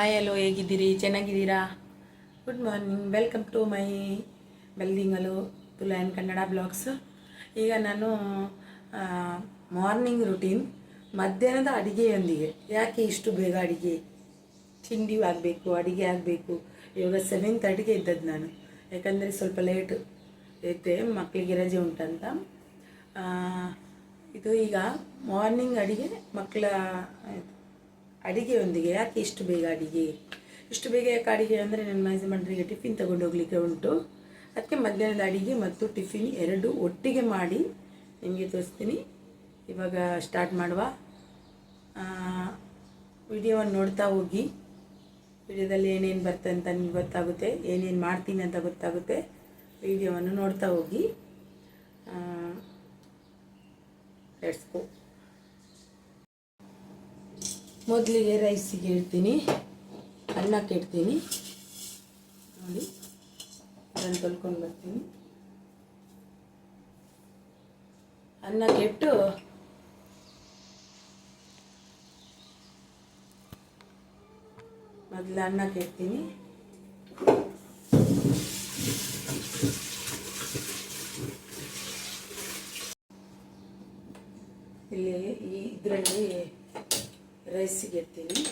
Hi hello ಹೇಗಿದ್ದೀರಿ? ಚೆನ್ನಾಗಿದ್ದೀರಾ? Good morning welcome to my ಬೆಲ್ದಿಂಗಲು ತುಲಾಯನ್ ಕನ್ನಡ ಬ್ಲಾಗ್ಸ್ ಈಗ ನಾನು ಮಾರ್ನಿಂಗ್ ರುಟೀನ್ ಮಧ್ಯಾಹ್ನದ ಅಡುಗೆಯೊಂದಿಗೆ. ಯಾಕೆ ಇಷ್ಟು ಬೇಗ ಅಡುಗೆ? ತಿಂಡಿ ಆಗಬೇಕು, ಅಡುಗೆ ಆಗಬೇಕು. ಇವಾಗ ಸೆವೆನ್ ತರ್ಟಿಗೆ ಇದ್ದದ್ದು ನಾನು. ಯಾಕಂದರೆ ಸ್ವಲ್ಪ ಲೇಟ್ ಎದ್ದೆ ಮಕ್ಕಳಿಗೆ ರಜೆ ಉಂಟಂತ. ಇದು ಈಗ ಮಾರ್ನಿಂಗ್ ಅಡುಗೆ ಮಕ್ಕಳ ಅಡಿಗೆಯೊಂದಿಗೆ ಯಾಕೆ ಇಷ್ಟು ಬೇಗ ಅಡಿಗೆ? ಇಷ್ಟು ಬೇಗ ಯಾಕೆ ಅಡಿಗೆ ಅಂದರೆ ನನ್ನ ಯಜಮಾನರಿಗೆ ಟಿಫಿನ್ ತಗೊಂಡು ಹೋಗ್ಲಿಕ್ಕೆ ಉಂಟು. ಅದಕ್ಕೆ ಮಧ್ಯಾಹ್ನದ ಅಡಿಗೆ ಮತ್ತು ಟಿಫಿನ್ ಎರಡು ಒಟ್ಟಿಗೆ ಮಾಡಿ ನಿಮಗೆ ತೋರಿಸ್ತೀನಿ. ಇವಾಗ ಸ್ಟಾರ್ಟ್ ಮಾಡುವ. ವಿಡಿಯೋವನ್ನು ನೋಡ್ತಾ ಹೋಗಿ. ವಿಡಿಯೋದಲ್ಲಿ ಏನೇನು ಬರ್ತದೆ ಅಂತ ನಿಮ್ಗೆ ಗೊತ್ತಾಗುತ್ತೆ, ಏನೇನು ಮಾಡ್ತೀನಿ ಅಂತ ಗೊತ್ತಾಗುತ್ತೆ. ವಿಡಿಯೋವನ್ನು ನೋಡ್ತಾ ಹೋಗಿ. ಲೆಟ್ಸ್ ಗೋ ಮೊದಲಿಗೆ ರೈಸಿಗೆ ಇಡ್ತೀನಿ. ಅನ್ನಕ್ಕೆ ಇಡ್ತೀನಿ. ನೋಡಿ ಅದನ್ನು ತೊಳ್ಕೊಂಡು ಬರ್ತೀನಿ. ಅನ್ನಕ್ಕೆ ಇಟ್ಟು ಮೊದಲು ಅನ್ನಕ್ಕೆ ಇಡ್ತೀನಿ. ಇಲ್ಲಿ ಈ ಇದರಲ್ಲಿ ರೈಸಿಗೆ ಇಡ್ತೀನಿ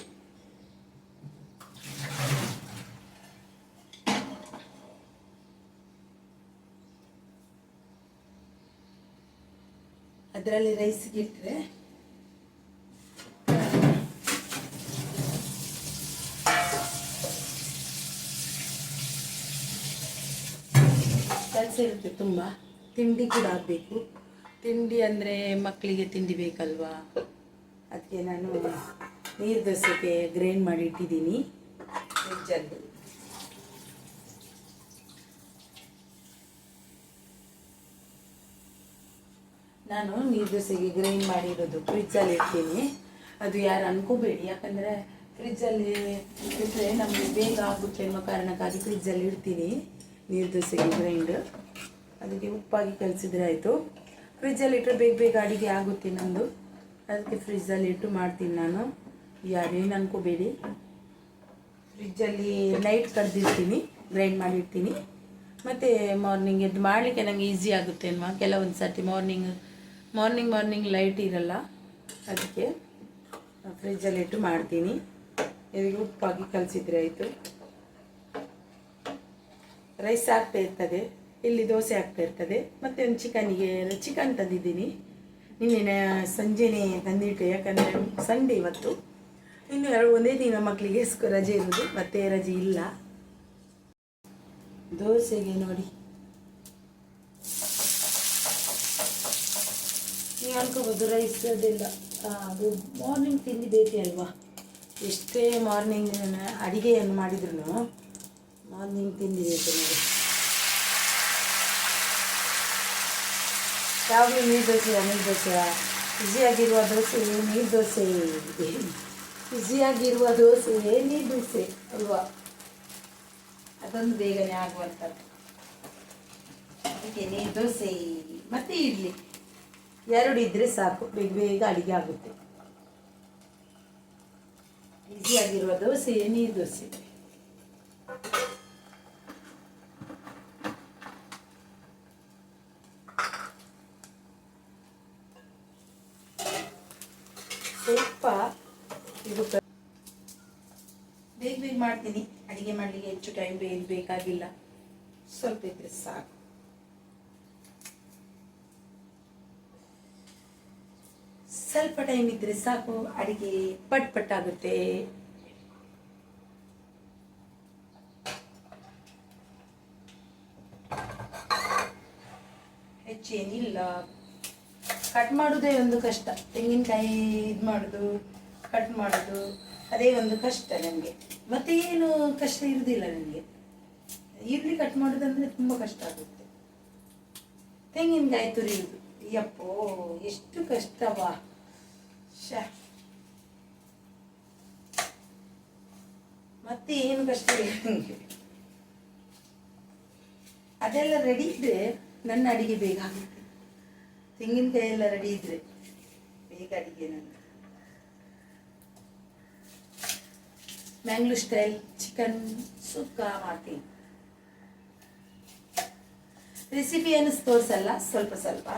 ಅದರಲ್ಲಿ ರೈಸಿಗೆ ಇಟ್ಟರೆ ಕೆಲಸ ಇರುತ್ತೆ ತುಂಬ ತಿಂಡಿ ಕೂಡ ಆಗಬೇಕು ತಿಂಡಿ ಅಂದರೆ ಮಕ್ಕಳಿಗೆ ತಿಂಡಿ ಬೇಕಲ್ವಾ? ಅದಕ್ಕೆ ನಾನು ನೀರು ದೋಸೆಗೆ ಗ್ರೈಂಡ್ ಮಾಡಿ ಇಟ್ಟಿದ್ದೀನಿ. ಫ್ರಿಜ್ಜಲ್ಲಿ ನಾನು ನೀರು ದೋಸೆಗೆ ಗ್ರೈಂಡ್ ಮಾಡಿರೋದು ಫ್ರಿಜ್ಜಲ್ಲಿ ಇಡ್ತೀನಿ. ಅದು ಯಾರು ಅನ್ಕೋಬೇಡಿ. ಯಾಕಂದರೆ ಫ್ರಿಜ್ಜಲ್ಲಿ ಇಟ್ಟರೆ ನಮಗೆ ಬೇಗ ಆಗುತ್ತೆ ಅನ್ನೋ ಕಾರಣಕ್ಕಾಗಿ ಫ್ರಿಜ್ಜಲ್ಲಿ ಇಡ್ತೀನಿ. ನೀರು ದೋಸೆಗೆ ಗ್ರೈಂಡ್. ಅದಕ್ಕೆ ಉಪ್ಪಾಗಿ ಕಲಿಸಿದ್ರೆ ಆಯಿತು. ಫ್ರಿಜ್ಜಲ್ಲಿ ಇಟ್ಟರೆ ಬೇಗ ಬೇಗ ಅಡುಗೆ ಆಗುತ್ತೆ ನಂದು ಅದಕ್ಕೆ ಫ್ರಿಜ್ಜಲ್ಲಿ ಇಟ್ಟು ಮಾಡ್ತೀನಿ ನಾನು. ಯಾರೇನು ಅನ್ಕೋಬೇಡಿ. ಫ್ರಿಜ್ಜಲ್ಲಿ ನೈಟ್ ಕರೆದಿರ್ತೀನಿ ಗ್ರೈಂಡ್ ಮಾಡಿರ್ತೀನಿ. ಮತ್ತು ಮಾರ್ನಿಂಗ್ ಇದು ಮಾಡಲಿಕ್ಕೆ ನನಗೆ ಈಸಿ ಆಗುತ್ತೆ ಅಲ್ವಾ ಕೆಲವೊಂದು ಸರ್ತಿ ಮಾರ್ನಿಂಗ್ ಮಾರ್ನಿಂಗ್ ಮಾರ್ನಿಂಗ್ ಲೈಟ್ ಇರಲ್ಲ. ಅದಕ್ಕೆ ಫ್ರಿಜ್ಜಲ್ಲಿ ಇಟ್ಟು ಮಾಡ್ತೀನಿ. ಇದಕ್ಕೆ ಉಪ್ಪಾಗಿ ಕಲಿಸಿದ್ರೆ ಆಯಿತು. ರೈಸ್ ಆಗ್ತಾ ಇರ್ತದೆ. ಇಲ್ಲಿ ದೋಸೆ ಆಗ್ತಾ ಇರ್ತದೆ. ಮತ್ತು ಒಂದು ಚಿಕನಿಗೆ ಚಿಕನ್ ತಂದಿದ್ದೀನಿ. ನಿನ್ನೆ ಸಂಜೆನೇ ತಂದಿಟ್ಟು, ಯಾಕಂದರೆ ಸಂಡೆ ಇವತ್ತು. ಇನ್ನು ಎರಡು, ಒಂದೇ ದಿನ ಮಕ್ಕಳಿಗೆ ರಜೆ ಇರೋದು ಮತ್ತೆ ರಜೆ ಇಲ್ಲ. ದೋಸೆಗೆ ನೋಡಿ. ನೀವು ಅನ್ಕೋಬೋದು ರೈಸ್ ಅದೆಲ್ಲ. ಅದು ಮಾರ್ನಿಂಗ್ ತಿಂಡಿ ಬೇಕೇ ಅಲ್ವಾ? ಎಷ್ಟೇ ಮಾರ್ನಿಂಗ್ ಅಡುಗೆಯನ್ನು ಮಾಡಿದ್ರು ಮಾರ್ನಿಂಗ್ ತಿಂಡಿ ಬೇಕು ನೋಡಿ. ಯಾವಾಗಲೂ ನೀರು ದೋಸೆ ನೀರು ದೋಸೆ ಬಿಸಿಯಾಗಿರುವ ದೋಸೆ, ನೀರು ದೋಸೆ. ಬಿಸಿಯಾಗಿರುವ ದೋಸೆ, ನೀರು ದೋಸೆ ಅಲ್ವಾ? ಅದೊಂದು ಬೇಗನೆ ಆಗುವಂಥದ್ದು. ಅದಕ್ಕೆ ನೀರು ದೋಸೆ, ಮತ್ತೆ ಇಡ್ಲಿ. ಎರಡು ಇದ್ರೆ ಸಾಕು, ಬೇಗ ಬೇಗ ಅಡುಗೆ ಆಗುತ್ತೆ. ಈಸಿಯಾಗಿರುವ ದೋಸೆ, ನೀರು ದೋಸೆ ಸ್ವಲ್ಪ ಇದು ಕ- ಬೇಗ ಬೇಗ ಮಾಡ್ತೀನಿ ಅಡಿಗೆ ಮಾಡಲಿಕ್ಕೆ ಹೆಚ್ಚು ಟೈಮ್ ಏನು ಬೇಕಾಗಿಲ್ಲ. ಸ್ವಲ್ಪ ಇದ್ರೆ ಸಾಕು. ಸ್ವಲ್ಪ ಟೈಮ್ ಇದ್ರೆ ಸಾಕು, ಅಡಿಗೆ ಪಟ್ ಪಟ್ ಆಗುತ್ತೆ. ಹೆಚ್ಚೇನಿಲ್ಲ. ಕಟ್ ಮಾಡೋದೇ ಒಂದು ಕಷ್ಟ. ತೆಂಗಿನಕಾಯಿ ಇದು ಮಾಡೋದು ಕಟ್ ಮಾಡೋದು. ಅದೇ ಒಂದು ಕಷ್ಟ ನನಗೆ ಮತ್ತೆ ಏನು ಕಷ್ಟ ಇರುವುದಿಲ್ಲ ನನಗೆ ಈರುಳ್ಳಿ ಕಟ್ ಮಾಡೋದಂದ್ರೆ ತುಂಬ ಕಷ್ಟ ಆಗುತ್ತೆ. ತೆಂಗಿನಕಾಯಿ ತುರಿಯುವುದು ಯಪ್ಪೋ ಎಷ್ಟು ಕಷ್ಟವಾ ಶ. ಮತ್ತೆ ಏನು ಕಷ್ಟ ಇಲ್ಲ ನನಗೆ ಅದೆಲ್ಲ ರೆಡಿ ಇದ್ದರೆ ನನ್ನ ಅಡಿಗೆ ಬೇಗ ಆಗುತ್ತೆ. ತೆಂಗಿನಕಾಯಿ ಎಲ್ಲ ರೆಡಿ ಇದ್ರೆ ಬೇಗ ಅಡಿಗೆ ನನ್ನ ಮ್ಯಾಂಗ್ಳೂರ್ ಸ್ಟೈಲ್ ಚಿಕನ್ ಸುಕ್ಕ ಮಾಡ್ತೀನಿ. ರೆಸಿಪಿಯನ್ನು ತೋರಿಸಲ್ಲ, ಸ್ವಲ್ಪ ಸ್ವಲ್ಪ.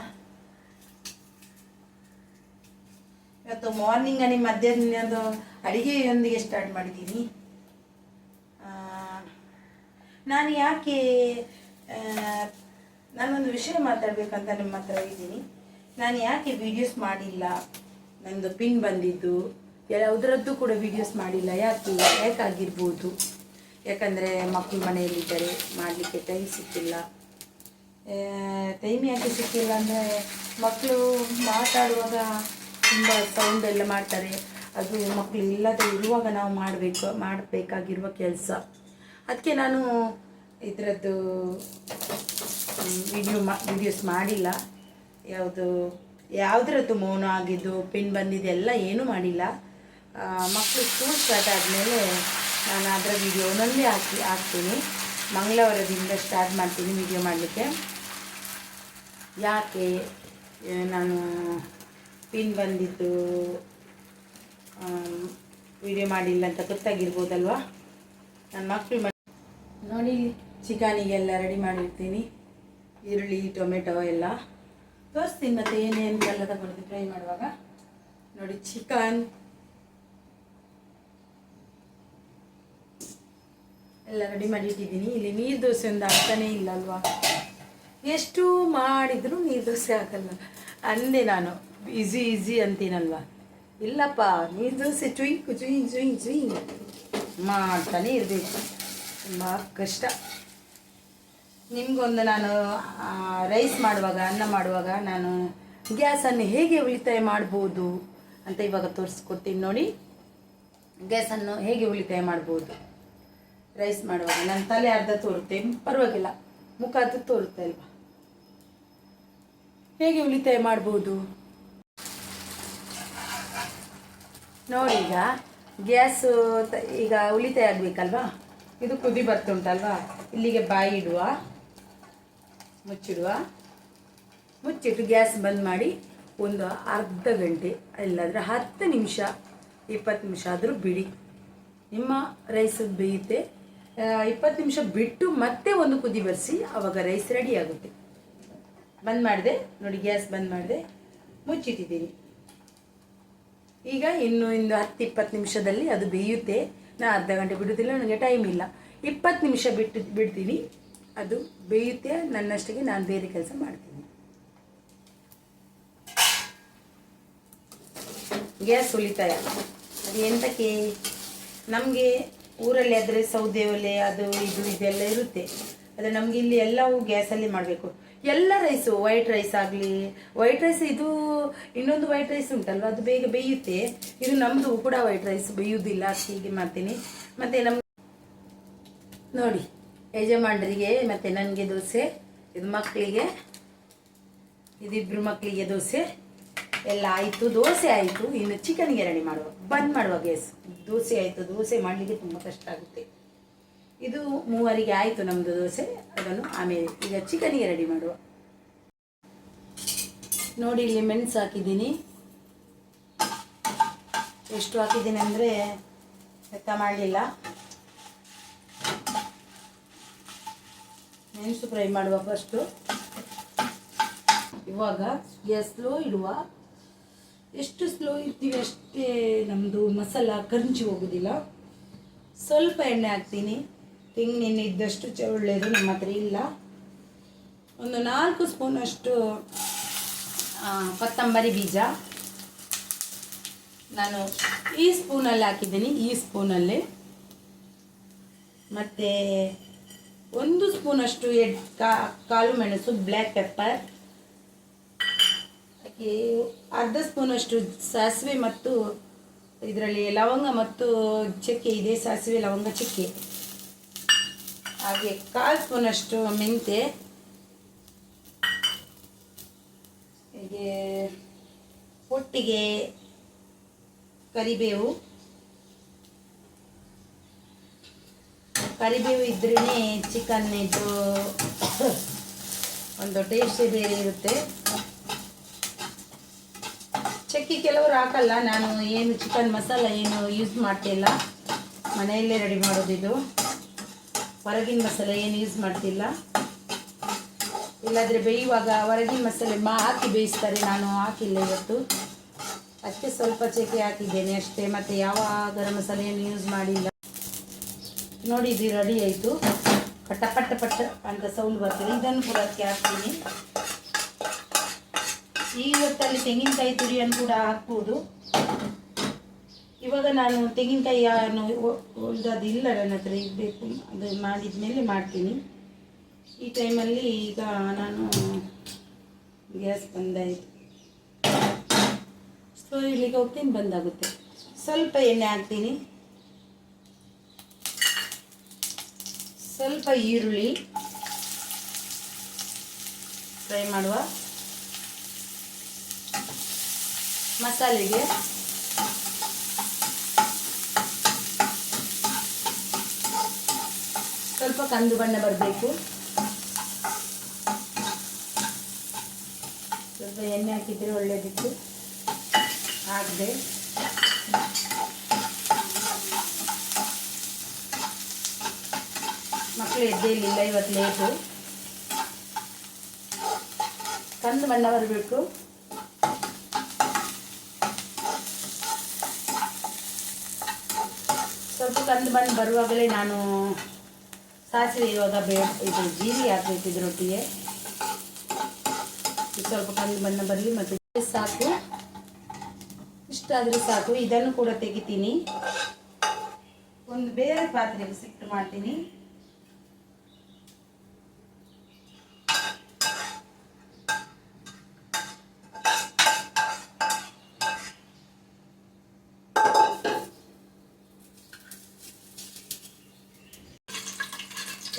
ಇವತ್ತು ಮಾರ್ನಿಂಗ್ ನಿಮ್ಮ ಮಧ್ಯಾಹ್ನದ ಅಡಿಗೆಯೊಂದಿಗೆ ಸ್ಟಾರ್ಟ್ ಮಾಡಿದ್ದೀನಿ. ನಾನು ಯಾಕೆ ನಾನೊಂದು ವಿಷಯ ಮಾತಾಡಬೇಕಂತ ನಿಮ್ಮ ಹತ್ರ ಇದ್ದೀನಿ. ನಾನು ಯಾಕೆ ವಿಡಿಯೋಸ್ ಮಾಡಿಲ್ಲ? ನನ್ನದು ಪಿನ್ ಬಂದಿದ್ದು. ಯಾವುದರದ್ದು ಕೂಡ ವಿಡಿಯೋಸ್ ಮಾಡಿಲ್ಲ. ಯಾಕೆ? ಯಾಕಾಗಿರ್ಬೋದು? ಯಾಕಂದರೆ ಮಕ್ಕಳು ಮನೆಯಲ್ಲಿದ್ದಾರೆ ಮಾಡಲಿಕ್ಕೆ ಟೈಮ್ ಸಿಕ್ಕಿಲ್ಲ. ಟೈಮ್ ಯಾಕೆ ಸಿಕ್ಕಿಲ್ಲ ಅಂದರೆ ಮಕ್ಕಳು ಮಾತಾಡುವಾಗ ತುಂಬ ಸೌಂಡ್ ಎಲ್ಲ ಮಾಡ್ತಾರೆ. ಅದು ಮಕ್ಕಳು ಇಲ್ಲದೆ ಇರುವಾಗ ನಾವು ಮಾಡಬೇಕು, ಮಾಡಬೇಕಾಗಿರುವ ಕೆಲಸ. ಅದಕ್ಕೆ ನಾನು ಇದರದ್ದು ವಿಡಿಯೋ ಮಾ ವಿಡಿಯೋಸ್ ಮಾಡಿಲ್ಲ. ಯಾವುದು, ಯಾವುದರದ್ದು ಮೌನ ಆಗಿದ್ದು ಪಿನ್ ಬಂದಿದೆ ಎಲ್ಲ ಏನೂ ಮಾಡಿಲ್ಲ. ಮಕ್ಕಳು ಸ್ಕೂಲ್ ಸ್ಟಾರ್ಟ್ ಆದಮೇಲೆ ನಾನು ಅದರ ವಿಡಿಯೋನಲ್ಲಿ ಹಾಕಿ, ಹಾಕ್ತೀನಿ. ಮಂಗಳವಾರದಿಂದ ಸ್ಟಾರ್ಟ್ ಮಾಡ್ತೀನಿ ವಿಡಿಯೋ ಮಾಡಲಿಕ್ಕೆ. ಯಾಕೆ ನಾನು ಪಿನ್ ಬಂದಿದ್ದು ವಿಡಿಯೋ ಮಾಡಿಲ್ಲ ಅಂತ ಗೊತ್ತಾಗಿರ್ಬೋದಲ್ವಾ? ನನ್ನ ಮಕ್ಕಳು ನೋಡಿ, ಚಿಕನಿಗೆಲ್ಲ ರೆಡಿ ಮಾಡಿರ್ತೀನಿ. ಈರುಳ್ಳಿ, ಟೊಮೆಟೊ ಎಲ್ಲ. ತೋರಿಸ್ತೀನಿ ಮತ್ತು ಏನೇನು ಎಲ್ಲ ತಗೊಳ್ತೀನಿ ಫ್ರೈ ಮಾಡುವಾಗ. ನೋಡಿ, ಚಿಕನ್. ಎಲ್ಲ ರೆಡಿ ಮಾಡಿ ಇಟ್ಟಿದ್ದೀನಿ ಇಲ್ಲಿ ನೀರು ದೋಸೆ ಒಂದು ಆಗ್ತಾನೇ ಇಲ್ಲ ಅಲ್ವಾ ಎಷ್ಟು ಮಾಡಿದರೂ ನೀರು ದೋಸೆ ಆಗಲ್ಲ. ಅಂದೆ ನಾನು ಈಸಿ ಈಸಿ ಅಂತೀನಲ್ವಾ? ಇಲ್ಲಪ್ಪ, ನೀರು ದೋಸೆ ಚುಯಿಂಕು ಚುಯ್ ಚುಯ್ ಚುಯ್ ಮಾಡ್ತಾನೆ ಇರಬೇಕು. ತುಂಬ ಕಷ್ಟ. ನಿಮಗೊಂದು ನಾನು ರೈಸ್ ಮಾಡುವಾಗ, ಅನ್ನ ಮಾಡುವಾಗ ನಾನು ಗ್ಯಾಸನ್ನು ಹೇಗೆ ಉಳಿತಾಯ ಮಾಡ್ಬೋದು ಅಂತ ಇವಾಗ ತೋರಿಸ್ಕೊಡ್ತೀನಿ ನೋಡಿ. ಗ್ಯಾಸನ್ನು ಹೇಗೆ ಉಳಿತಾಯ ಮಾಡ್ಬೋದು? ರೈಸ್ ಮಾಡುವಾಗ. ನನ್ನ ತಲೆ ಅರ್ಧ ತೋರುತ್ತೆ. ಪರವಾಗಿಲ್ಲ. ಮುಖ ಅದು ತೋರುತ್ತೆ ಅಲ್ವಾ? ಹೇಗೆ ಉಳಿತಾಯ ಮಾಡ್ಬೋದು? ನೋಡಿ ಈಗ ಗ್ಯಾಸು ಈಗ ಉಳಿತಾಯ ಆಗಬೇಕಲ್ವಾ? ಇದು ಕುದಿ ಬರ್ತುಂಟಲ್ವಾ? ಇಲ್ಲಿಗೆ ಬಾಯಿ ಇಡುವ. ಮುಚ್ಚಿಡುವ. ಮುಚ್ಚಿಟ್ಟು ಗ್ಯಾಸ್ ಬಂದ್ ಮಾಡಿ ಒಂದು ಅರ್ಧ ಗಂಟೆ ಇಲ್ಲಾಂದರೆ ಹತ್ತು ನಿಮಿಷ, ಇಪ್ಪತ್ತು ನಿಮಿಷ ಆದರೂ ಬಿಡಿ. ನಿಮ್ಮ ರೈಸ್ ಬೇಯುತ್ತೆ. ಇಪ್ಪತ್ತು ನಿಮಿಷ ಬಿಟ್ಟು ಮತ್ತೆ ಒಂದು ಕುದಿ ಬರೆಸಿ ಆವಾಗ ರೈಸ್ ರೆಡಿ ಆಗುತ್ತೆ. ಬಂದ್ ಮಾಡಿದೆ, ನೋಡಿ ಗ್ಯಾಸ್ ಬಂದ್ ಮಾಡಿದೆ, ಮುಚ್ಚಿಟ್ಟಿದ್ದೀನಿ. ಈಗ ಇನ್ನು ಇನ್ನು ಹತ್ತು ಇಪ್ಪತ್ತು ನಿಮಿಷದಲ್ಲಿ ಅದು ಬೇಯುತ್ತೆ. ನಾ ಅರ್ಧ ಗಂಟೆ ಬಿಡುವುದಿಲ್ಲ ನನಗೆ ಟೈಮ್ ಇಲ್ಲ. ಇಪ್ಪತ್ತು ನಿಮಿಷ ಬಿಟ್ಟು ಬಿಡ್ತೀನಿ. ಅದು ಬೇಯುತ್ತೆ ನನ್ನಷ್ಟಿಗೆ ನಾನು ಬೇರೆ ಕೆಲಸ ಮಾಡ್ತೀನಿ. ಗ್ಯಾಸ್ ಉಳಿತಾಯ ಅದು ಎಂತಕ್ಕೆ ನಮಗೆ ಊರಲ್ಲಿ ಆದರೆ ಸೌದೆ ಒಲೆ, ಅದು ಇದು ಇದೆಲ್ಲ ಇರುತ್ತೆ. ಆದರೆ ನಮಗೆ ಇಲ್ಲಿ ಎಲ್ಲವೂ ಗ್ಯಾಸಲ್ಲಿ ಮಾಡಬೇಕು. ಎಲ್ಲ ರೈಸು ವೈಟ್ ರೈಸ್ ಆಗಲಿ ವೈಟ್ ರೈಸ್ ಇದು ಇನ್ನೊಂದು ವೈಟ್ ರೈಸ್ ಉಂಟಲ್ವ? ಅದು ಬೇಗ ಬೇಯುತ್ತೆ. ಇದು ನಮ್ಮದು ಕೂಡ ವೈಟ್ ರೈಸ್ ಬೇಯುವುದಿಲ್ಲ ಹೀಗೆ ಮಾಡ್ತೀನಿ. ಮತ್ತು ನಮ್ಮ ನೋಡಿ, ಯಜಮಾನರಿಗೆ ಮತ್ತು ನನಗೆ ದೋಸೆ, ಇದು ಮಕ್ಕಳಿಗೆ ಇದಿಬ್ಬರು ಮಕ್ಕಳಿಗೆ ದೋಸೆ. ಎಲ್ಲ ಆಯಿತು, ದೋಸೆ ಆಯಿತು. ಇನ್ನು ಚಿಕನ್ಗೆ ರೆಡಿ ಮಾಡುವ. ಬಂದ್ ಮಾಡುವ ಗ್ಯಾಸ್ ದೋಸೆ ಆಯಿತು, ದೋಸೆ ಮಾಡಲಿಕ್ಕೆ ತುಂಬ ಕಷ್ಟ ಆಗುತ್ತೆ. ಇದು ಮೂವರಿಗೆ ಆಯಿತು ನಮ್ಮದು ದೋಸೆ, ಅದನ್ನು ಆಮೇಲೆ ಈಗ ಚಿಕನಿಗೆ ರೆಡಿ ಮಾಡುವ. ನೋಡಿ ಇಲ್ಲಿ ಮೆಣಸು ಹಾಕಿದ್ದೀನಿ. ಎಷ್ಟು ಹಾಕಿದ್ದೀನಿ ಅಂದರೆ ಲೆಕ್ಕ ಮಾಡಲಿಲ್ಲ. ಮೆಣಸು ಫ್ರೈ ಮಾಡುವ ಫಸ್ಟು ಇವಾಗ ಗ್ಯಾಸ್ ಸ್ಲೋ ಇಡುವ. ಎಷ್ಟು ಸ್ಲೋ ಇರ್ತೀವಿ ಅಷ್ಟೇ ನಮ್ಮದು ಮಸಾಲ ಕರಿಂಚಿ ಹೋಗೋದಿಲ್ಲ. ಸ್ವಲ್ಪ ಎಣ್ಣೆ ಹಾಕ್ತೀನಿ. ತೆಂಗಿನೆಣ್ಣೆ ಇದ್ದಷ್ಟು ಚ ಒಳ್ಳೆಯದು ನಮ್ಮ ಹತ್ರ ಇಲ್ಲ. ಒಂದು ನಾಲ್ಕು ಸ್ಪೂನಷ್ಟು ಕೊತ್ತಂಬರಿ ಬೀಜ. ನಾನು ಈ ಸ್ಪೂನಲ್ಲಿ ಹಾಕಿದ್ದೀನಿ, ಈ ಸ್ಪೂನಲ್ಲಿ ಮತ್ತು ಒಂದು ಸ್ಪೂನಷ್ಟು ಎಡ್, ಕಾ- ಕಾಳು ಮೆಣಸು ಬ್ಲ್ಯಾಕ್ ಪೆಪ್ಪರ್ ಹಾಗೆ ಅರ್ಧ ಸ್ಪೂನಷ್ಟು ಸಾಸಿವೆ ಮತ್ತು ಇದರಲ್ಲಿ ಲವಂಗ ಮತ್ತು ಚಕ್ಕೆ ಇದೆ, ಸಾಸಿವೆ, ಲವಂಗ, ಚಕ್ಕೆ. ಹಾಗೆ ಕಾಲು ಸ್ಪೂನಷ್ಟು ಮೆಂತೆ ಹೀಗೆ ಒಟ್ಟಿಗೆ ಕರಿಬೇವು. ಕರಿಬೇವು ಇದ್ರೇ ಚಿಕನ್ ಇದು ಒಂದು ಟೇಸ್ಟೇ ಬೇರೆ ಇರುತ್ತೆ. ಚಕ್ಕಿ ಕೆಲವರು ಹಾಕಲ್ಲ, ನಾನು ಏನು ಚಿಕನ್ ಮಸಾಲ ಏನು ಯೂಸ್ ಮಾಡ್ತಿಲ್ಲ. ಮನೆಯಲ್ಲೇ ರೆಡಿ ಮಾಡೋದಿದು ಹೊರಗಿನ ಮಸಾಲೆ ಏನು ಯೂಸ್ ಮಾಡ್ತಿಲ್ಲ. ಇಲ್ಲಾದರೆ ಬೇಯುವಾಗ ಹೊರಗಿನ ಮಸಾಲೆ ಮಾ ಹಾಕಿ ಬೇಯಿಸ್ತಾರೆ, ನಾನು ಹಾಕಿಲ್ಲ ಇವತ್ತು. ಅಷ್ಟೇ ಸ್ವಲ್ಪ ಚಕ್ಕಿ ಹಾಕಿದ್ದೇನೆ ಅಷ್ಟೇ, ಮತ್ತು ಯಾವ ಗರಂ ಮಸಾಲೆಯನ್ನು ಯೂಸ್ ಮಾಡಿಲ್ಲ. ನೋಡಿ ಇದು ರೆಡಿ ಆಯಿತು. ಪಟ್ಟ ಪಟ್ಟ ಪಟ್ಟ ಅಂತ ಸೌಂಡ್ ಬರ್ತದೆ. ಇದನ್ನು ಕೂಡ ಅದಕ್ಕೆ ಹಾಕ್ತೀನಿ. ಈ ಹೊತ್ತಲ್ಲಿ ತೆಂಗಿನಕಾಯಿ ತುರಿಯನ್ನು ಕೂಡ ಹಾಕ್ಬೋದು. ಇವಾಗ ನಾನು ತೆಂಗಿನಕಾಯಿಯನ್ನು ಇಲ್ಲ ನನ್ನ ಹತ್ರ, ಇರಬೇಕು. ಅದು ಮಾಡಿದ ಮೇಲೆ ಮಾಡ್ತೀನಿ. ಈ ಟೈಮಲ್ಲಿ ಈಗ ನಾನು ಗ್ಯಾಸ್ ಬಂದಾಯಿತು. ಸ್ಟೋ ಇಲ್ಲಿಗೆ ಹೋಗ್ತೀನಿ ಬಂದಾಗುತ್ತೆ. ಸ್ವಲ್ಪ ಎಣ್ಣೆ ಹಾಕ್ತೀನಿ. ಸ್ವಲ್ಪ ಈರುಳ್ಳಿ. ಫ್ರೈ ಮಾಡುವ. ಮಸಾಲೆಗೆ. ಸ್ವಲ್ಪ ಕಂದು ಬಣ್ಣ ಬರಬೇಕು. ಸ್ವಲ್ಪ ಎಣ್ಣೆ ಹಾಕಿದರೆ ಒಳ್ಳೆಯದಿತ್ತು ಹಾಕಿದೆ ಮಕ್ಕಳು ಎದ್ದೇಲಿಲ್ಲ ಇವತ್ತು ಲೇಟು. ಕಂದು ಬಣ್ಣ ಬರಬೇಕು. ಕಂದು ಬಣ್ಣ ಬರುವಾಗಲೇ ನಾನು ಸಾಸಿವೆ ಇರುವಾಗ ಬೇ ಇದು ಜೀರಿ ಹಾಕಬೇಕು ರೊಟ್ಟಿಗೆ. ಸ್ವಲ್ಪ ಕಂದು ಬಣ್ಣ ಬರಲಿ ಮತ್ತು ಸಾಕು. ಇಷ್ಟಾದರೂ ಸಾಕು. ಇದನ್ನು ಕೂಡ ತೆಗಿತೀನಿ. ಒಂದು ಬೇರೆ ಪಾತ್ರೆಗೆ ಸಿಟ್ಟು ಮಾಡ್ತೀನಿ.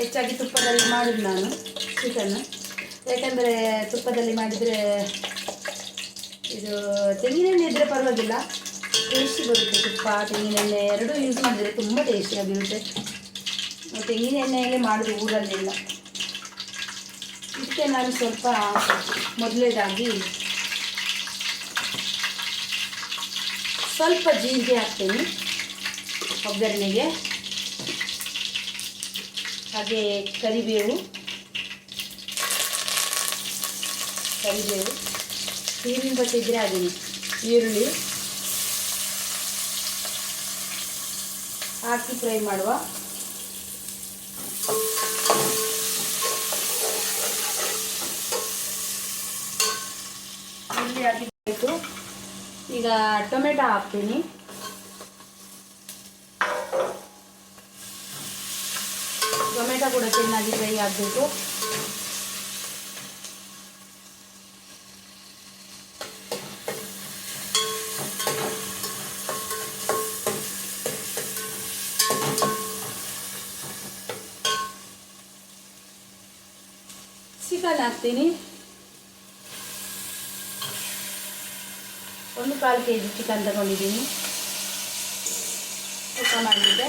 ಹೆಚ್ಚಾಗಿ ತುಪ್ಪದಲ್ಲಿ ಮಾಡೋದು ನಾನು ಚಿಕನ್ ಯಾಕಂದರೆ ತುಪ್ಪದಲ್ಲಿ ಮಾಡಿದರೆ ಇದು ತೆಂಗಿನೆಣ್ಣೆ ಇದ್ದರೆ ಪರವಾಗಿಲ್ಲ. ಟೇಸ್ಟಿ ಬರುತ್ತೆ ತುಪ್ಪ, ತೆಂಗಿನೆಣ್ಣೆ ಎರಡೂ ಯೂಸ್ ಮಾಡಿದರೆ ತುಂಬ ಟೇಸ್ಟಿಯಾಗಿರುತ್ತೆ ನಾವು ತೆಂಗಿನ ಎಣ್ಣೆಯಲ್ಲೇ ಮಾಡೋದು ಊರಲ್ಲಿಲ್ಲ. ಇದಕ್ಕೆ ನಾನು ಸ್ವಲ್ಪ ಮೊದಲೇದಾಗಿ ಸ್ವಲ್ಪ ಜೀರಿಗೆ ಹಾಕ್ತೀನಿ ಒಗ್ಗರಣೆಗೆ. ಹಾಗೆ ಕರಿಬೇವು. ಕರಿಬೇವು. ಈರುಳ್ಳಿ ಬಟ್ಟೆ ಇದ್ರೆ ಹಾಗೆ ಈರುಳ್ಳಿ. ಹಾಕಿ ಫ್ರೈ ಮಾಡುವ. ಈಗ ಟೊಮೆಟೊ ಹಾಕ್ತೀನಿ ಟೊಮೆಟೊ ಕೂಡ ಚೆನ್ನಾಗಿ ಫ್ರೈ ಆಗಬೇಕು ಚಿಕನ್ ಹಾಕ್ತೀನಿ ಒಂದು ಕಾಲು ಕೆ ಜಿ ಚಿಕನ್ ತಗೊಂಡಿದ್ದೀನಿ ಊಟ ಮಾಡಿದ್ದೆ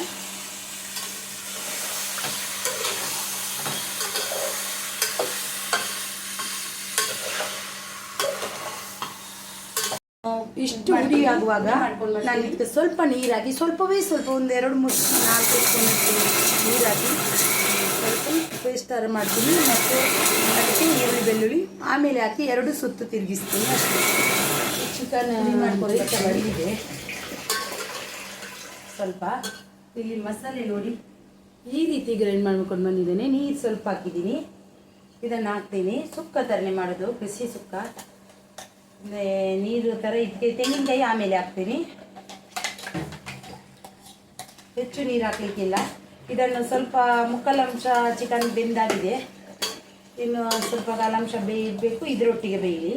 ಇಷ್ಟು ಹುಡಿ ಆಗುವಾಗ ನಾನು ಇದಕ್ಕೆ ಸ್ವಲ್ಪ ನೀರಾಗಿ ಸ್ವಲ್ಪವೇ ಸ್ವಲ್ಪ ಒಂದು ಎರಡು ಮೂರು ನಾಲ್ಕು ಸ್ಪೂನಷ್ಟು ನೀರಾಗಿ ಸ್ವಲ್ಪ ಪೇಸ್ಟ್ ಥರ ಮಾಡ್ತೀನಿ. ಮತ್ತು ಅದಕ್ಕೆ ಈರುಳ್ಳಿ ಬೆಳ್ಳುಳ್ಳಿ ಆಮೇಲೆ ಹಾಕಿ ಎರಡು ಸುತ್ತು ತಿರುಗಿಸ್ತೀನಿ. ಅಷ್ಟೇ. ಚಿಕನ್ ಮಾಡ್ಕೊಂಡು ಇದೆ ಸ್ವಲ್ಪ ಇಲ್ಲಿ ಮಸಾಲೆ ನೋಡಿ. ಈ ರೀತಿ ಗ್ರೈಂಡ್ ಮಾಡ್ಕೊಂಡು ಬಂದಿದ್ದೇನೆ. ನೀರು ಸ್ವಲ್ಪ ಹಾಕಿದ್ದೀನಿ. ಇದನ್ನು ಹಾಕ್ತೀನಿ. ಸುಕ್ಕ ಥರನೇ ಮಾಡೋದು. ಬಿಸಿ ಸುಕ್ಕ. ನೀರು ಥರ ಇದಕ್ಕೆ ತೆಂಗಿನಕಾಯಿ ಆಮೇಲೆ ಹಾಕ್ತೀನಿ. ಹೆಚ್ಚು ನೀರು ಹಾಕ್ಲಿಕ್ಕಿಲ್ಲ. ಇದನ್ನು ಸ್ವಲ್ಪ ಮುಕ್ಕಲಂಶ ಚಿಕನ್ ಬೆಂದಾಗಿದೆ. ಇನ್ನು ಸ್ವಲ್ಪ ಕಾಲಾಂಶ ಬೇಯಬೇಕು ಇದರೊಟ್ಟಿಗೆ ಬೇಯಿ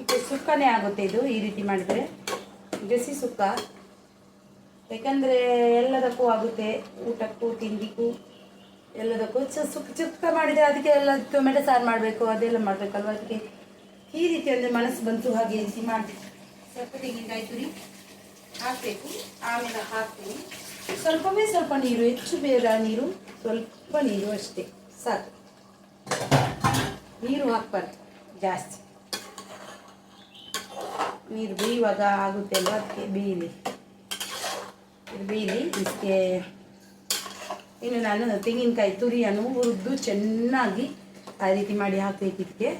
ಇದಕ್ಕೆ ಸುಕ್ಕನೇ ಆಗುತ್ತೆ ಇದು ಈ ರೀತಿ ಮಾಡಿದರೆ. ಬಿಸಿ ಸುಕ್ಕ. ಯಾಕಂದರೆ ಎಲ್ಲದಕ್ಕೂ ಆಗುತ್ತೆ, ಊಟಕ್ಕೂ, ತಿಂಡಿಗೂ ಎಲ್ಲದಕ್ಕೂ. ಸುಕ್ಕ ಚುಕ್ಕ ಮಾಡಿದರೆ ಅದಕ್ಕೆ ಎಲ್ಲ ಟೊಮೆಟೊ ಸಾರು ಮಾಡಬೇಕು, ಅದೆಲ್ಲ ಮಾಡಬೇಕಲ್ವ ಅದಕ್ಕೆ? ಈ ರೀತಿ ಅಂದರೆ ಮನಸ್ಸು ಬಂತು ಹಾಗೆ ರೀತಿ ಮಾಡಿ. ಸ್ವಲ್ಪ ತೆಂಗಿನಕಾಯಿ ತುರಿ ಹಾಕಬೇಕು. ಆಮೇಲೆ ಹಾಕ್ತೀನಿ. ಸ್ವಲ್ಪವೇ ಸ್ವಲ್ಪ ನೀರು, ಹೆಚ್ಚು ಬೇಡ ನೀರು, ಸ್ವಲ್ಪ ನೀರು ಅಷ್ಟೇ. ಸಾಕು. ನೀರು ಹಾಕ್ಬಾರ್ದು. ಜಾಸ್ತಿ. ನೀರು ಬೇಯುವಾಗ ಆಗುತ್ತೆ ಅಲ್ವ? ಅದಕ್ಕೆ ಬೇಯಲಿ. ಇದು ಬೇಯಲಿ. ಇದಕ್ಕೆ ಇನ್ನು ನಾನು ತೆಂಗಿನಕಾಯಿ ತುರಿಯನ್ನು ಹುರಿದು ಚೆನ್ನಾಗಿ ಆ ರೀತಿ ಮಾಡಿ ಹಾಕಬೇಕು ಇದಕ್ಕೆ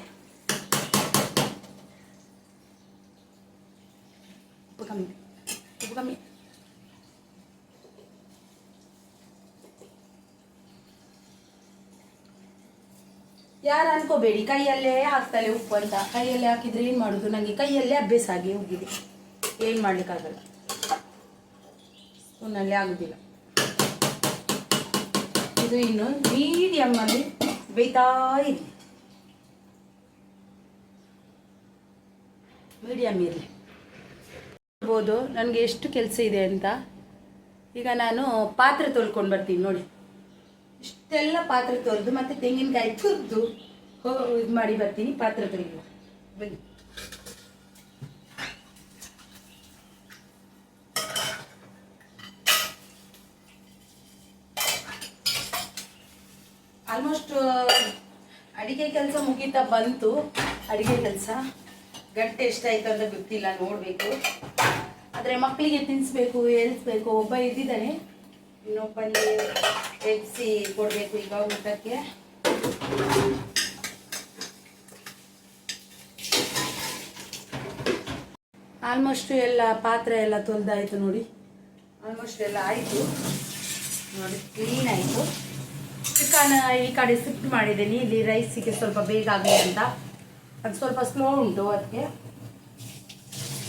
ಉಪ್ಪು ಕಮ್ಮಿ ಉಪ್ಪು ಕಮ್ಮಿ ಯಾರು ಅನ್ಕೋಬೇಡಿ, ಕೈಯಲ್ಲೇ ಹಾಕ್ತಾಳೆ ಉಪ್ಪು ಅಂತ. ಕೈಯಲ್ಲೇ ಹಾಕಿದ್ರೆ ಏನು ಮಾಡೋದು? ನನಗೆ ಕೈಯಲ್ಲೇ ಅಭ್ಯಾಸ ಆಗಿ ಹೋಗಿದೆ. ಏನು ಮಾಡಲಿಕ್ಕಾಗಲ್ಲ. ಸ್ಪೂನಲ್ಲಿ ಆಗೋದಿಲ್ಲ. ಇದು ಇನ್ನು ಮೀಡಿಯಮ್ಮಲ್ಲಿ ಬೇಯ್ತಾ ಇದೆ ಮೀಡಿಯಮ್ ಇರಲಿ. ನೋಡ್ಬೋದು, ನನಗೆ ಎಷ್ಟು ಕೆಲಸ ಇದೆ ಅಂತ. ಈಗ ನಾನು ಪಾತ್ರೆ ತೊಳ್ಕೊಂಡು ಬರ್ತೀನಿ, ನೋಡಿ. ಇಷ್ಟೆಲ್ಲ ಪಾತ್ರೆ ತೊಳೆದು ಮತ್ತೆ ತೆಂಗಿನಕಾಯಿ ತುರಿದು ಇದು ಮಾಡಿ ಬರ್ತೀನಿ ಪಾತ್ರೆ ತೊಳೆಯುವ ಬನ್ನಿ ಆಲ್ಮೋಸ್ಟ್ ಅಡಿಗೆ ಕೆಲಸ ಮುಗೀತಾ ಬಂತು. ಅಡಿಗೆ ಕೆಲಸ ಗಂಟೆ ಎಷ್ಟಾಯ್ತು ಅಂತ ಗೊತ್ತಿಲ್ಲ, ನೋಡಬೇಕು. ಆದರೆ ಮಕ್ಕಳಿಗೆ ತಿನ್ನಿಸ್ಬೇಕು ಏರಿಸ್ಬೇಕು ಒಬ್ಬ ಇದ್ದಿದ್ದಾನೆ. ಇನ್ನೊಬ್ಬನಿಗೆ ಎಗ್ಸಿ ಕೊಡಬೇಕು ಈಗ ಊಟಕ್ಕೆ ಆಲ್ಮೋಸ್ಟ್ ಎಲ್ಲ ಪಾತ್ರೆ ಎಲ್ಲ ತೊಳೆದಾಯಿತು ನೋಡಿ ಆಲ್ಮೋಸ್ಟ್ ಎಲ್ಲ ಆಯಿತು ನೋಡಿ ಕ್ಲೀನ್ ಆಯಿತು ಚಿಕನ್ ಈ ಕಡೆ ಶಿಫ್ಟ್ ಮಾಡಿದ್ದೀನಿ ಇಲ್ಲಿ ರೈಸಿಗೆ ಸ್ವಲ್ಪ ಬೇಗ ಆಗಲಿ ಅಂತ. ಅದು ಸ್ವಲ್ಪ ಸ್ಲೋ ಉಂಟು ಅದಕ್ಕೆ.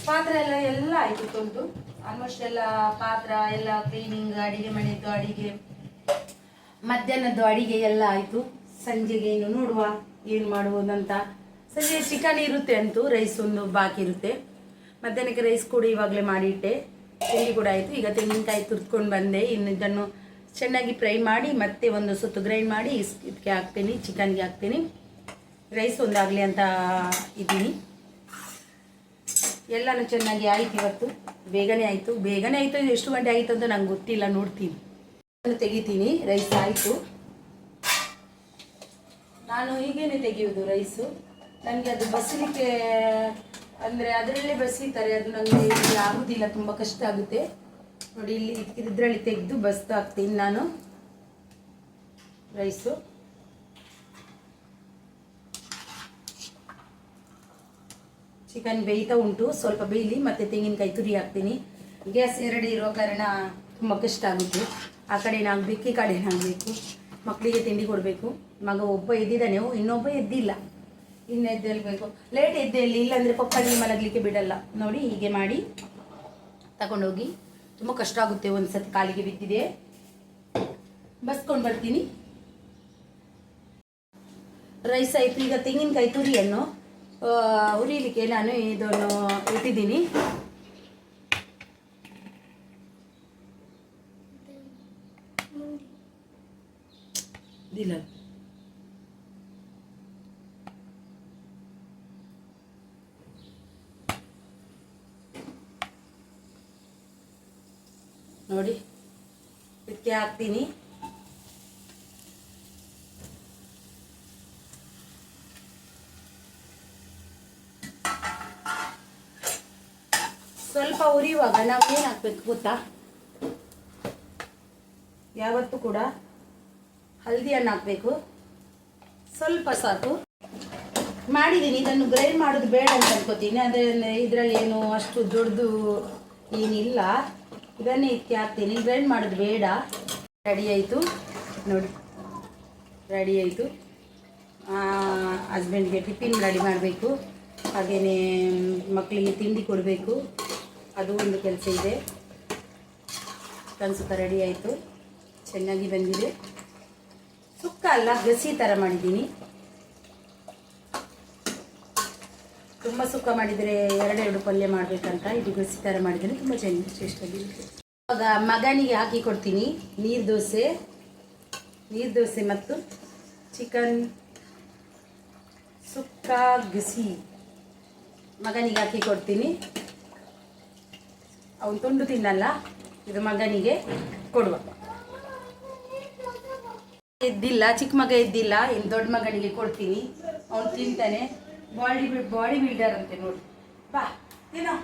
ಪಾತ್ರೆ ಎಲ್ಲ ಎಲ್ಲ ಆಯಿತು ತೊಳೆದು. ಆಲ್ಮೋಸ್ಟ್ ಎಲ್ಲ ಪಾತ್ರ ಎಲ್ಲ ಕ್ಲೀನಿಂಗ್ ಅಡಿಗೆ ಮನೆಯದ್ದು ಅಡಿಗೆ, ಮಧ್ಯಾಹ್ನದ್ದು ಅಡಿಗೆ ಎಲ್ಲ ಆಯಿತು. ಸಂಜೆಗೆ ಇನ್ನು ನೋಡುವ ಏನು ಮಾಡುವುದಂತ. ಸಂಜೆ ಚಿಕನ್ ಇರುತ್ತೆ ಅಂತೂ ರೈಸ್ ಒಂದು ಬಾಕಿ ಇರುತ್ತೆ. ಮಧ್ಯಾಹ್ನಕ್ಕೆ ರೈಸ್ ಕೂಡ ಇವಾಗಲೇ ಮಾಡಿಟ್ಟೆ. ತಿಂಡಿ ಕೂಡ ಆಯಿತು. ಈಗ ತೆಂಗಿನಕಾಯಿ ತುರ್ತ್ಕೊಂಡು ಬಂದೆ. ಇನ್ನು ಇದನ್ನು ಚೆನ್ನಾಗಿ ಫ್ರೈ ಮಾಡಿ, ಮತ್ತೆ ಒಂದು ಸುತ್ತು ಗ್ರೈಂಡ್ ಮಾಡಿ ಇದಕ್ಕೆ ಹಾಕ್ತೀನಿ ಚಿಕನ್ಗೆ ಹಾಕ್ತೀನಿ. ರೈಸ್ ಒಂದಾಗಲಿ ಅಂತ ಇದ್ದೀನಿ. ಎಲ್ಲನೂ ಚೆನ್ನಾಗಿ ಆಯ್ತು ಇವತ್ತು. ಬೇಗನೆ ಆಯಿತು. ಬೇಗನೆ ಆಯಿತು ಎಷ್ಟು ಗಂಟೆ ಆಯಿತು ಅಂತ ನಂಗೆ ಗೊತ್ತಿಲ್ಲ, ನೋಡ್ತೀನಿ. ಅದನ್ನು ತೆಗಿತೀನಿ ರೈಸ್ ಆಯಿತು. ನಾನು ಹೀಗೇನೆ ತೆಗೆಯೋದು ರೈಸು. ನನಗೆ ಅದು ಬಸಲಿಕ್ಕೆ, ಅಂದರೆ ಅದರಲ್ಲೇ ಬಸಿತಾರೆ ಅದು ನನಗೆ ಆಗೋದಿಲ್ಲ, ತುಂಬ ಕಷ್ಟ ಆಗುತ್ತೆ. ನೋಡಿ, ಇಲ್ಲಿ ಇದರಲ್ಲಿ ತೆಗೆದು ಬಸ್ತಾ ಹಾಕ್ತೀನಿ ನಾನು. ರೈಸು. ಚಿಕನ್ ಬೇಯ್ತಾ ಉಂಟು. ಸ್ವಲ್ಪ ಬೇಯಲಿ ಮತ್ತೆ ತೆಂಗಿನಕಾಯಿ ತುರಿ ಹಾಕ್ತೀನಿ. ಗ್ಯಾಸ್ ಎರಡು ಇರೋ ಕಾರಣ ತುಂಬ ಕಷ್ಟ ಆಗುತ್ತೆ. ಆ ಕಡೆ ಆಗಬೇಕು ಈ ಕಡೆ ಆಗಬೇಕು ಮಕ್ಕಳಿಗೆ ತಿಂಡಿ ಕೊಡಬೇಕು. ಮಗ ಒಬ್ಬ ಎದ್ದಿದ್ದಾನೆ. ಇನ್ನೊಬ್ಬ ಎದ್ದಿಲ್ಲ. ಇನ್ನು ಎದ್ದೇಳಬೇಕು. ಲೇಟ್ ಎದ್ದೇಳಿ, ಇಲ್ಲಾಂದರೆ ಪಪ್ಪನಿಗೆ ಮಲಗಲಿಕ್ಕೆ ಬಿಡಲ್ಲ. ನೋಡಿ, ಹೀಗೆ ಮಾಡಿ ತಗೊಂಡೋಗಿ ತುಂಬ ಕಷ್ಟ ಆಗುತ್ತೆ. ಒಂದು ಸತಿ ಕಾಲಿಗೆ ಬಿದ್ದಿದೆ. ಬಸ್ಕೊಂಡು ಬರ್ತೀನಿ. ರೈಸ್ ಆಯಿತು. ಈಗ ತೆಂಗಿನಕಾಯಿ ತುರಿಯನ್ನು ಹುರಿಲಿಕ್ಕೆ ನಾನು ಇದನ್ನು ಇಟ್ಟಿದ್ದೀನಿ. ನೋಡಿ ಇದಕ್ಕೆ ಹಾಕ್ತೀನಿ. ಸ್ವಲ್ಪ ಉರಿಯುವಾಗ ನಾವು ಏನು ಹಾಕ್ಬೇಕು ಗೊತ್ತಾ? ಯಾವತ್ತೂ ಕೂಡ ಹಲ್ದಿಯನ್ನು ಹಾಕಬೇಕು ಸ್ವಲ್ಪ ಸಾಕು. ಮಾಡಿದ್ದೀನಿ ಇದನ್ನು ಗ್ರೈಂಡ್ ಮಾಡೋದು ಬೇಡ ಅಂತ ಅನ್ಕೋತೀನಿ. ಅದೇ ಇದರಲ್ಲಿ ಏನು ಅಷ್ಟು ದೊಡ್ಡದು ಏನಿಲ್ಲ. ಇದನ್ನೇ ಇದಕ್ಕೆ ಹಾಕ್ತೀನಿ. ಗ್ರೈಂಡ್ ಮಾಡೋದು ಬೇಡ. ರೆಡಿ ಆಯಿತು. ನೋಡಿ, ರೆಡಿ ಆಯಿತು. ಹಸ್ಬೆಂಡ್ಗೆ ಟಿಫಿನ್ ರೆಡಿ ಮಾಡಬೇಕು. ಹಾಗೆಯೇ ಮಕ್ಕಳಿಗೆ ತಿಂಡಿ ಕೊಡಬೇಕು. ಅದು ಒಂದು ಕೆಲಸ ಇದೆ. ಕನ್ಸುಕ ರೆಡಿ ಆಯಿತು. ಚೆನ್ನಾಗಿ ಬಂದಿದೆ. ಸುಕ್ಕ ಅಲ್ಲ, ಗಸಿ ಥರ ಮಾಡಿದ್ದೀನಿ. ತುಂಬ ಸುಕ್ಕ ಮಾಡಿದರೆ ಎರಡೆರಡು ಪಲ್ಯ ಮಾಡಬೇಕಂತ ಇದು ಗಸಿ ಥರ ಮಾಡಿದರೆ ತುಂಬ ಚೆನ್ನಾಗಿ ಟೇಸ್ಟಾಗಿರುತ್ತೆ. ಇವಾಗ ಮಗನಿಗೆ ಹಾಕಿ ಕೊಡ್ತೀನಿ. ನೀರು ದೋಸೆ. ನೀರು ದೋಸೆ ಮತ್ತು ಚಿಕನ್. ಸುಕ್ಕ, ಗಸಿ. ಮಗನಿಗೆ ಹಾಕಿ ಕೊಡ್ತೀನಿ. ಅವನು ತುಂಡು ತಿನ್ನಲ್ಲ, ಇದು ಮಗನಿಗೆ ಕೊಡುವ. ಎದ್ದಿಲ್ಲ ಚಿಕ್ಕ ಮಗ ಇದ್ದಿಲ್ಲ, ಇನ್ನು ದೊಡ್ಡ ಮಗನಿಗೆ ಕೊಡ್ತೀನಿ. ಅವನು ತಿಂತಾನೆ. ಬಾಡಿ ಬಾಡಿ ಬಿಲ್ಡರ್ ಅಂತೆ ನೋಡಿ. ಬಾ ಏನೋ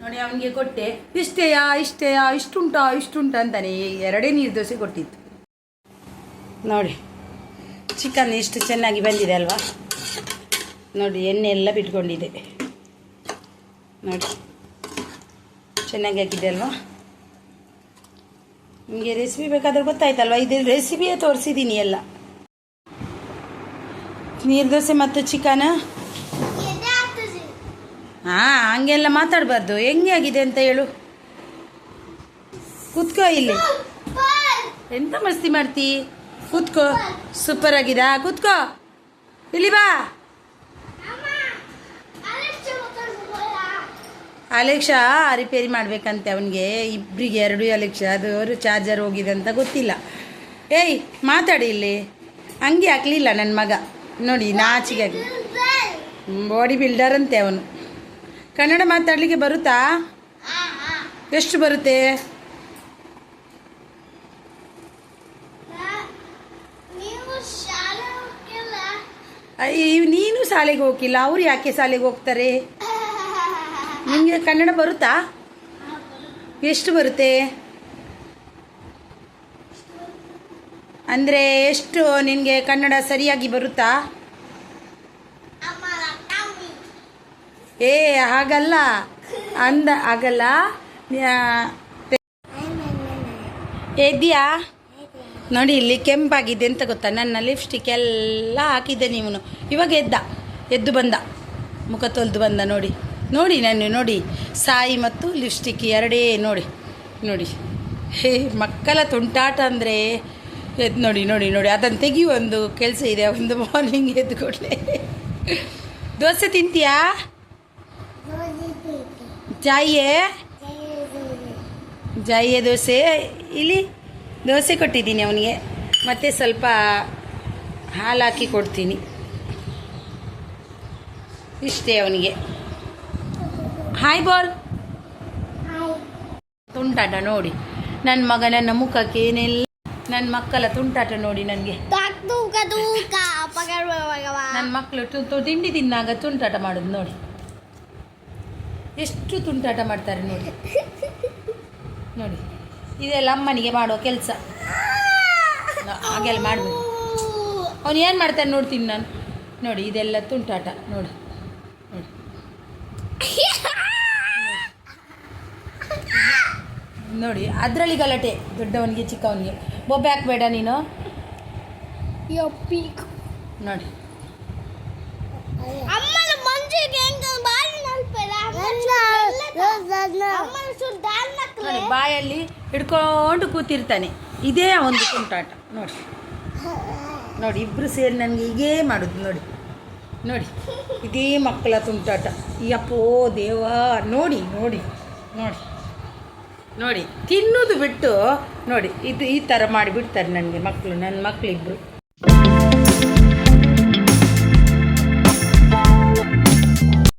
ನೋಡಿ ಅವನಿಗೆ ಕೊಟ್ಟೆ, ಇಷ್ಟೇಯಾ ಇಷ್ಟೇಯಾ, ಇಷ್ಟುಂಟಾ ಇಷ್ಟುಂಟಾ ಅಂತಾನೆ ಎರಡೇ ನೀರು ದೋಸೆ ಕೊಟ್ಟಿತ್ತು. ನೋಡಿ ಚಿಕನ್ ಇಷ್ಟು ಚೆನ್ನಾಗಿ ಬಂದಿದೆ ಅಲ್ವಾ? ನೋಡಿ ಎಣ್ಣೆ ಎಲ್ಲ ಬಿಟ್ಕೊಂಡಿದೆ. ನೋಡಿ, ಚೆನ್ನಾಗಿ ಹಾಕಿದೆ ಅಲ್ವಾ? ನಿಮಗೆ ರೆಸಿಪಿ ಬೇಕಾದ್ರೆ ಗೊತ್ತಾಯ್ತಲ್ವ? ಇದು ರೆಸಿಪಿಯೇ ತೋರಿಸಿದ್ದೀನಿ ಎಲ್ಲ. ನೀರು ದೋಸೆ ಮತ್ತು ಚಿಕನ್ ಹಾಂ ಹಂಗೆಲ್ಲ ಮಾತಾಡಬಾರ್ದು. ಹೆಂಗೆ ಆಗಿದೆ ಅಂತ ಹೇಳು. ಕುತ್ಕೋ ಇಲ್ಲಿ. ಎಂತ ಮಸ್ತಿ ಮಾಡ್ತಿ? ಕೂತ್ಕೋ. ಸೂಪರ್ ಆಗಿದೆ. ಕುತ್ಕೋ. ಇಲ್ಲಿ ಬಾ. ಅಲೆಕ್ಷಾ ರಿಪೇರಿ ಮಾಡ್ಬೇಕಂತೆ ಅವನಿಗೆ. ಇಬ್ಬರಿಗೆ ಎರಡು ಅಲೆಕ್ಷಾ ಅದು ಅವರು ಚಾರ್ಜರ್ ಹೋಗಿದೆ ಅಂತ ಗೊತ್ತಿಲ್ಲ. ಏಯ್, ಮಾತಾಡಿ ಇಲ್ಲಿ. ಹಂಗೆ ಹಾಕ್ಲಿಲ್ಲ ನನ್ನ ಮಗ. ನೋಡಿ, ನಾಚಿಗೆ ಬಾಡಿ ಬಿಲ್ಡರ್ ಅಂತೆ ಅವನು. ಕನ್ನಡ ಮಾತಾಡಲಿಕ್ಕೆ ಬರುತ್ತಾ? ಎಷ್ಟು ಬರುತ್ತೆ? ನೀನು ಶಾಲೆಗೆ ಹೋಗಿಲ್ಲ ಅವ್ರು ಯಾಕೆ ಶಾಲೆಗೆ ಹೋಗ್ತಾರೆ? ನಿಮಗೆ ಕನ್ನಡ ಬರುತ್ತಾ? ಎಷ್ಟು ಬರುತ್ತೆ? ಅಂದರೆ ಎಷ್ಟು ನಿನಗೆ ಕನ್ನಡ ಸರಿಯಾಗಿ ಬರುತ್ತಾ? ಏ ಹಾಗಲ್ಲ ಅಂದ, ಆಗಲ್ಲ. ಎದ್ಯಾ? ನೋಡಿ, ಇಲ್ಲಿ ಕೆಂಪಾಗಿದೆ ಅಂತ ಗೊತ್ತಾ? ನನ್ನ ಲಿಪ್ಸ್ಟಿಕ್ ಎಲ್ಲ ಹಾಕಿದ್ದೆ ನೀವು ಇವಾಗ ಎದ್ದ. ಎದ್ದು ಬಂದ. ಮುಖ ತೊಳೆದು ಬಂದ, ನೋಡಿ. ನೋಡಿ ನಾನು ನೋಡಿ. ಸಾಯಿ ಮತ್ತು ಲಿಪ್ಸ್ಟಿಕ್ ಎರಡೇ, ನೋಡಿ. ನೋಡಿ. ಹೇ, ಮಕ್ಕಳ ತುಂಟಾಟ ಅಂದರೆ ಎದ್ದು ನೋಡಿ ನೋಡಿ ನೋಡಿ. ಅದನ್ನು ತೆಗಿ ಒಂದು ಕೆಲಸ ಇದೆ. ಒಂದು ಮಾರ್ನಿಂಗ್ ಎದ್ದು ದೋಸೆ ತಿಂತೀಯಾ? ಜಾಯಿಯೇ? ಜಾಯಿಯ ದೋಸೆ. ಇಲ್ಲಿ ದೋಸೆ ಕೊಟ್ಟಿದ್ದೀನಿ ಅವನಿಗೆ. ಮತ್ತೆ ಸ್ವಲ್ಪ ಹಾಲು ಹಾಕಿ ಕೊಡ್ತೀನಿ. ಇಷ್ಟೇ ಅವನಿಗೆ. ಹಾಯ್ ಬಾಲ್ ತುಂಟಾಟ ನೋಡಿ. ನನ್ನ ಮಗ ನನ್ನ ಮುಖಕ್ಕೆ ಏನೆಲ್ಲ ನನ್ನ ಮಕ್ಕಳ ತುಂಟಾಟ ನೋಡಿ ನನಗೆ. ನನ್ನ ಮಕ್ಕಳು ತಿಂಡಿ ತಿನ್ನಾಗ ತುಂಟಾಟ ಮಾಡೋದು ನೋಡಿ. ಎಷ್ಟು ತುಂಟಾಟ ಮಾಡ್ತಾರೆ ನೋಡಿ. ನೋಡಿ ಇದೆಲ್ಲ ಅಮ್ಮನಿಗೆ ಮಾಡುವ ಕೆಲಸ. ಹಾಗೆಲ್ಲ ಮಾಡಬೇಕು. ಅವನು ಏನು ಮಾಡ್ತಾನೆ ನೋಡ್ತೀನಿ ನಾನು. ನೋಡಿ ಇದೆಲ್ಲ ತುಂಟಾಟ ನೋಡಿ. ನೋಡಿ. ನೋಡಿ ಅದರಲ್ಲಿ ಗಲಾಟೆ ದೊಡ್ಡವನಿಗೆ ಚಿಕ್ಕವನಿಗೆ. ಬೊಬ್ಬೆ ಹಾಕ್ಬೇಡ ನೀನು. ಪೀಕ್ ನೋಡಿ. ನೋಡಿ ಬಾಯಲ್ಲಿ ಹಿಡ್ಕೊಂಡು ಕೂತಿರ್ತಾನೆ. ಇದೇ ಒಂದು ತುಂಟಾಟ. ನೋಡಿ. ನೋಡಿ ಇಬ್ರು ಸೇರಿ ನನಗೆ ಹೀಗೇ ಮಾಡೋದು ನೋಡಿ. ನೋಡಿ ಇದೇ ಮಕ್ಕಳ ತುಂಟಾಟ. ಯಪ್ಪೋ ದೇವ ನೋಡಿ ನೋಡಿ ನೋಡಿ. ನೋಡಿ ತಿನ್ನೋದು ಬಿಟ್ಟು ನೋಡಿ ಇದು ಈ ಥರ ಮಾಡಿಬಿಡ್ತಾರೆ ನನಗೆ ಮಕ್ಕಳು ನನ್ನ ಮಕ್ಕಳಿಬ್ಬರು